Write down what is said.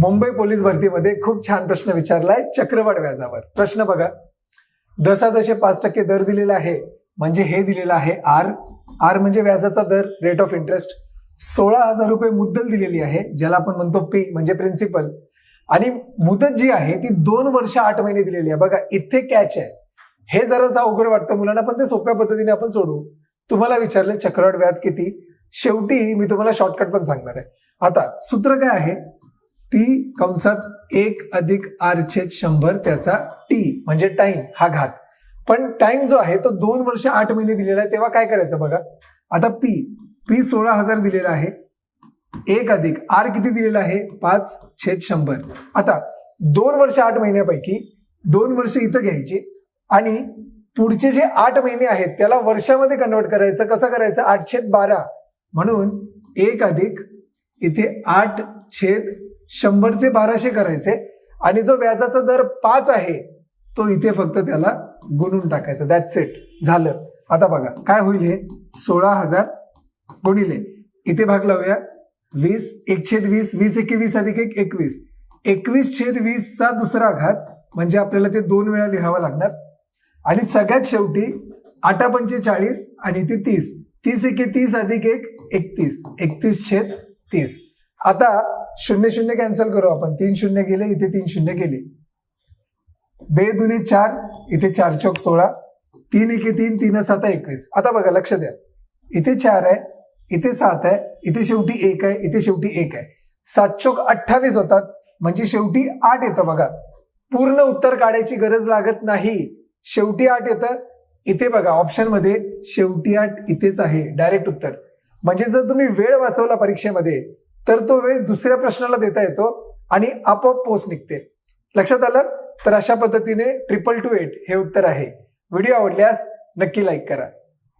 Mumbai police भरतीमध्ये खूप छान प्रश्न विचारलाय चक्रवाढ व्याजावर. प्रश्न बघा. दशादशे पाच टक्के दर दिलेला आहे. म्हणजे हे दिलेलं आहे आर. आर म्हणजे व्याजाचा दर रेट ऑफ इंटरेस्ट सोळा हजार रुपये मुद्दल दिलेली आहे ज्याला आपण म्हणतो पी म्हणजे प्रिन्सिपल आणि मुदत जी आहे ती दोन वर्ष आठ महिने दिलेली आहे. बघा इथे कॅच आहे. हे जरासं अवघड वाटतं मुलांना पण ते सोप्या पद्धतीने आपण सोडू. तुम्हाला विचारलं चक्रवाढ व्याज किती? शेवटी मी तुम्हाला शॉर्टकट पण सांगणार आहे. आता सूत्र काय आहे? पी कंसात एक अधिक आर छेद शंभर त्याचा टी म्हणजे टाइम हा घात. पण टाइम जो आहे तो दोन वर्ष आठ महिने दिलेला आहे तेव्हा काय करायचं बघा? आता पी पी सोळा हजार दिलेला आहे. एक अधिक आर किती दिलेला आहे? पाच छेद शंभर. आता दोन वर्ष आठ महिन्यापैकी दोन वर्ष इथं घ्यायची आणि पुढचे जे आठ महिने आहेत त्याला वर्षामध्ये कन्वर्ट करायचं कसं करायचं? आठ छेद बारा. म्हणून एक अधिक इथे आठ छेद शंभरचे बाराशे करायचे. आणि जो व्याजाचा दर पाच आहे तो इथे फक्त त्याला गुणून टाकायचा. दॅट सेट झालं. आता बघा काय होईल हे? सोळा हजार गुणिले. इथे भाग लावूया. वीस एक छेद वीस वीस एके वीस अधिक एक एकवीस. एकवीस छेद वीसचा दुसरा घात म्हणजे आपल्याला ते दोन वेळा लिहावं लागणार. आणि सगळ्यात शेवटी आठा पंचेचाळीस आणि ते तीस. तीस एके तीस अधिक एक एकतीस. एकतीस छेद तीस. आता शून्य शून्य कॅन्सल करू आपण. तीन शून्य गेले इथे तीन शून्य गेले. बे दुने चार इथे चार चौक सोळा. तीन एके तीन तीन सात एकवीस. आता बघा लक्ष द्या. इथे चार आहे इथे सात आहे इथे शेवटी एक आहे इथे शेवटी एक आहे. सात चौक अठ्ठावीस होतात म्हणजे शेवटी आठ येतं बघा. पूर्ण उत्तर काढायची गरज लागत नाही. शेवटी आठ येतं. इथे बघा ऑप्शनमध्ये शेवटी आठ इथेच आहे डायरेक्ट उत्तर. म्हणजे जर तुम्ही वेळ वाचवला परीक्षेमध्ये तर तो वेळ दुसऱ्या प्रश्नाला देता येतो आणि आपोआप पोस्ट निघते. लक्षात आलं? तर अशा पद्धतीने ट्रिपल टू एट हे उत्तर आहे. व्हिडिओ आवडल्यास नक्की लाईक करा.